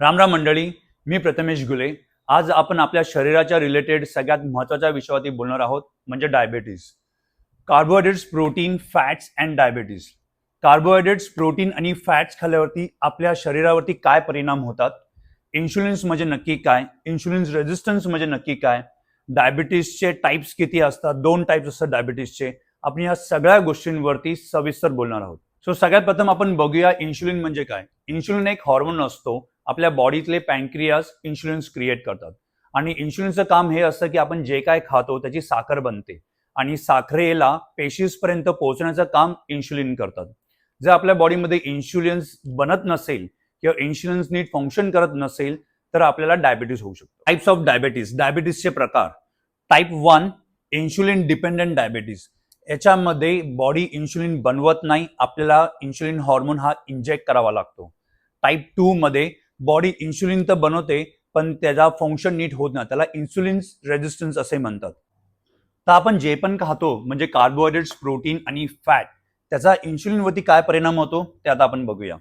रामराम मंडळी मी प्रथमेश गुले. आज आपण आपल्या शरीराच्या रिलेटेड सगळ्यात महत्त्वाच्या विषयावरती बोलणार आहोत म्हणजे diabetes carbohydrates protein fats and diabetes carbohydrates protein आणि फॅट्स खाल्ल्यावरती आपल्या शरीरावरती काय परिणाम होतात? इन्शुलिन्स म्हणजे नक्की काय? इन्शुलिन्स रेजिस्टन्स म्हणजे नक्की काय? डायबिटीसचे टाईप्स किती असतात? दोन टाईप्स असतात डायबिटीसचे आपण या सगळ्या गोष्टींवरती सविस्तर बोलणार आहोत. सो सगळ्यात प्रथम आपण बघूया इन्शुलिन म्हणजे काय? इन्शुलिन एक हॉर्मोन असतो. आपल्या बॉडीतले पँक्रियास इन्शुलिन्स क्रिएट करतात. आणि इन्शुलिनचं काम हे असतं की आपण जे काय खातो त्याची साखर बनते. आणि साखरेला पेशीसपर्यंत पोहोचण्याचं काम इन्शुलिन करतात. जर आपल्या बॉडीमध्ये इन्शुलिन्स बनत नसेल किंवा इन्शुलिन्स नीट फंक्शन करत नसेल तर आपल्याला डायबिटीस होऊ शकतो. टाईप्स ऑफ डायबिटीस डायबिटीसचे प्रकार. Type one insulin dependent diabetes याच्यामध्ये बॉडी इन्शुलिन बनवत नाही. आपल्याला इन्शुलिन हॉर्मोन हा इंजेक्ट करावा लागतो. टाईप टू मध्ये बॉडी इन्सुलिन तर बनवते पण त्याचा फंक्शन नीट होत नाही. त्याला इन्सुलिन रेजिस्टन्स असे म्हणतात. तर आपण जे पण खातो म्हणजे कार्बोहायड्रेट्स प्रोटीन आणि फॅट त्याचा इन्सुलिनवरती काय परिणाम होतो? ते आता आपण बघूया.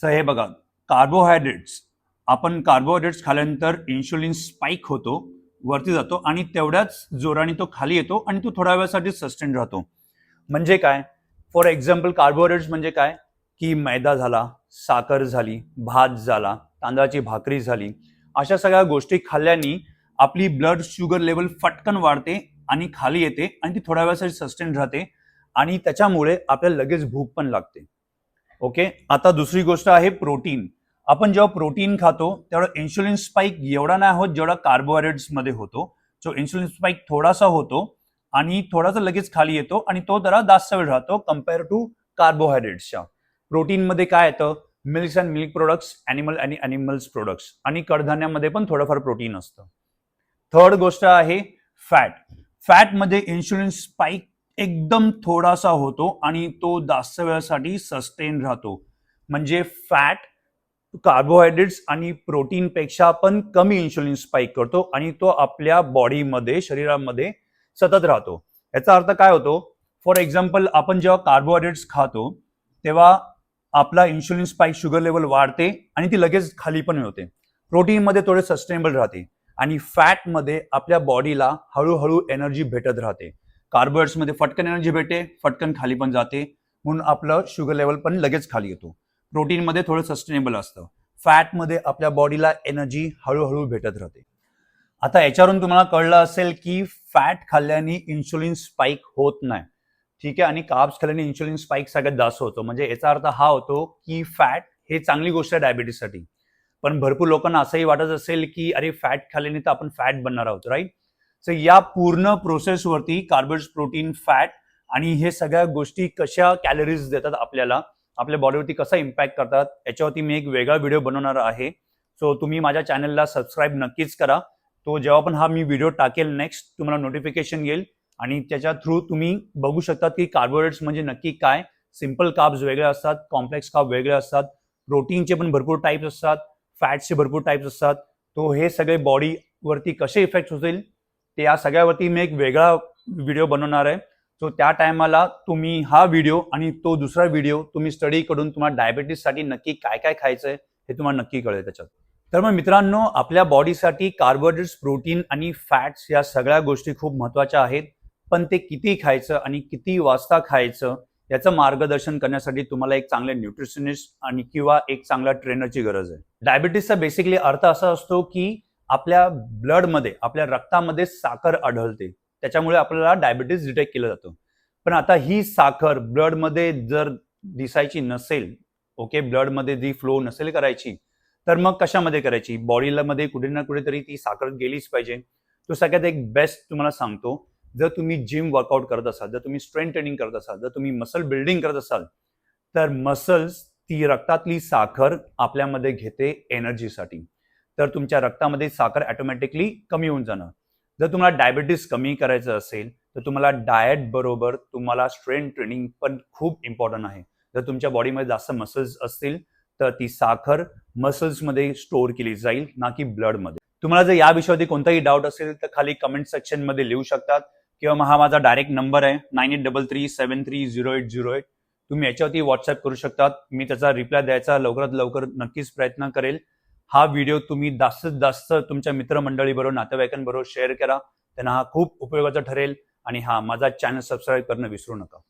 सर हे बघा. कार्बोहायड्रेट्स आपण कार्बोहायड्रेट्स खाल्यानंतर इन्सुलिन स्पाइक होतो वरती जातो आणि तेवढ्याच जोराने तो खाली येतो आणि तो थोड्या वेळासाठी सस्टेन राहतो. म्हणजे काय? फॉर एक्झाम्पल कार्बोहायड्रेट्स म्हणजे काय? की मैदा झाला साखर झाली भात झाला तांदळाची भाकरी झाली अशा सगळ्या गोष्टी खाल्ल्याने आपली ब्लड शुगर लेवल फटकन वाढते आणि खाली येते आणि ती थोड्या वेळासाठी सस्टेन राहते आणि त्याच्यामुळे आपल्याला लगेच भूक पण लागते. ओके आता दुसरी गोष्ट आहे प्रोटीन आपण जेव्हा प्रोटीन खातो तेवढा इन्शुलिन स्पाईक एवढा नाही होत जेवढा कार्बोहायड्रेट्समध्ये होतो. सो इन्शुलिन स्पाईक थोडासा होतो आणि थोडासा लगेच खाली येतो आणि तो जरा जास्त वेळ राहतो कंपेअर टू कार्बोहायड्रेट्सच्या प्रोटीनमध्ये काय येतं? Milks and milk products animal आणि ॲनिमल्स प्रोडक्ट्स. आणि कडधान्यामध्ये पण थोडंफार प्रोटीन असतं. थर्ड गोष्ट आहे फॅट. फॅटमध्ये इन्शुलिन स्पाइक एकदम थोडासा होतो आणि तो जास्त वेळासाठी सस्टेन राहतो. म्हणजे फॅट कार्बोहायड्रेट्स आणि प्रोटीनपेक्षा पण कमी इन्शुलिन स्पाइक करतो आणि तो आपल्या बॉडीमध्ये शरीरामध्ये सतत राहतो. याचा अर्थ काय होतो? फॉर एक्झाम्पल आपण जेव्हा कार्बोहायड्रेट्स खातो तेव्हा आपला इन्शुलिन स्पाइक शुगर लेवल वाढते आणि ती लगेच खाली पण होते प्रोटीनमध्ये थोडे सस्टेनेबल राहते आणि फॅटमध्ये आपल्या बॉडीला हळूहळू एनर्जी भेटत राहते. कार्बोहायड्रेट्समध्ये फटकन एनर्जी भेटते फटकन खाली पण जाते म्हणून आपलं शुगर लेवल पण लगेच खाली येतो. प्रोटीनमध्ये थोडं सस्टेनेबल असतं. फॅटमध्ये आपल्या बॉडीला एनर्जी हळूहळू भेटत राहते. आता याच्यावरून तुम्हाला कळलं असेल की फॅट खाल्ल्याने इन्शुलिन स्पाइक होत नाही. ठीक आहे? आणि कार्ब्स खाल्याने इन्शुलिन स्पाइक सगळ्यात जास्त होतो. म्हणजे याचा अर्थ हा होतो की फॅट हे चांगली गोष्ट आहे डायबिटीससाठी पण भरपूर लोकांना असंही वाटत असेल की अरे फॅट खाल्ल्याने तर आपण फॅट बनणार आहोत राईट सो या पूर्ण प्रोसेसवरती कार्बोज प्रोटीन फॅट आणि हे सगळ्या गोष्टी कशा कॅलरीज देतात आपल्याला आपल्या बॉडीवरती कसा इम्पॅक्ट करतात याच्यावरती मी एक वेगळा व्हिडिओ बनवणार आहे. सो तुम्ही माझ्या चॅनलला सबस्क्राईब नक्कीच करा. तो जेव्हा पण हा मी व्हिडिओ टाकेल नेक्स्ट तुम्हाला नोटिफिकेशन येईल. आणि त्याच्या थ्रू तुम्ही बघू शकतात की कार्बोहायड्रेट्स म्हणजे नक्की काय. सिंपल काब्स वेगळे असतात कॉम्प्लेक्स काब वेगळे असतात प्रोटीनचे पण भरपूर टाईप्स असतात फॅट्सचे भरपूर टाईप्स असतात. तो हे सगळे बॉडीवरती कसे इफेक्ट होतील ते या सगळ्यावरती मी एक वेगळा व्हिडिओ बनवणार आहे. सो त्या टायमाला तुम्ही हा व्हिडिओ आणि तो दुसरा व्हिडिओ तुम्ही स्टडी करून तुम्हाला डायबिटीससाठी नक्की काय काय खायचं आहे हे तुम्हाला नक्की कळेल त्याच्यात. तर मग मित्रांनो आपल्या बॉडीसाठी कार्बोहायड्रेट्स प्रोटीन आणि फॅट्स या सगळ्या गोष्टी खूप महत्त्वाच्या आहेत. पण ते किती खायचं आणि किती वाजता खायचं याचं मार्गदर्शन करण्यासाठी तुम्हाला एक चांगले न्यूट्रिशनिस्ट आणि किंवा एक चांगला ट्रेनरची गरज आहे. डायबिटीसचा बेसिकली अर्थ असा असतो की आपल्या ब्लडमध्ये आपल्या रक्तामध्ये साखर आढळते. त्याच्यामुळे आपल्याला डायबिटीस डिटेक्ट केलं जातं. पण आता ही साखर ब्लडमध्ये जर दिसायची नसेल ओके ब्लडमध्ये जी फ्लो नसेल करायची तर मग कशामध्ये करायची? बॉडीला मध्ये कुठे ना कुठेतरी ती साखर गेलीच पाहिजे. तो सगळ्यात एक बेस्ट तुम्हाला सांगतो. जर तुम्ही जिम वर्कआउट करत असाल जर तुम्ही स्ट्रेंथ ट्रेनिंग करत असाल जर तुम्ही मसल बिल्डिंग करत असाल तर मसल्स ती रक्तातली साखर आपल्यामध्ये घेते एनर्जीसाठी तर तुमच्या रक्तामध्ये साखर ऑटोमॅटिकली कमी होऊन जाणार जर तुम्हाला डायबिटीस कमी करायचं असेल तर तुम्हाला डाएट बरोबर तुम्हाला स्ट्रेंथ ट्रेनिंग पण खूप इम्पॉर्टंट आहे. जर तुमच्या बॉडीमध्ये जास्त मसल्स असतील तर ती साखर मसल्समध्ये स्टोअर केली जाईल ना की ब्लडमध्ये तुम्हाला जर या विषयावरती कोणताही डाऊट असेल तर खाली कमेंट सेक्शनमध्ये लिहू शकतात. किंवा मग हा माझा डायरेक्ट नंबर आहे. Nine eight double three seven three zero eight zero eight तुम्ही याच्यावरती व्हॉट्सअप करू शकतात. मी त्याचा रिप्लाय द्यायचा लवकरात लवकर नक्कीच प्रयत्न करेल. हा व्हिडिओ तुम्ही जास्तीत जास्त तुमच्या मित्रमंडळीबरोबर नातेवाईकांबरोबर शेअर करा. त्यांना हा खूप उपयोगाचा ठरेल. आणि हा माझा चॅनल सबस्क्राईब करणं विसरू नका.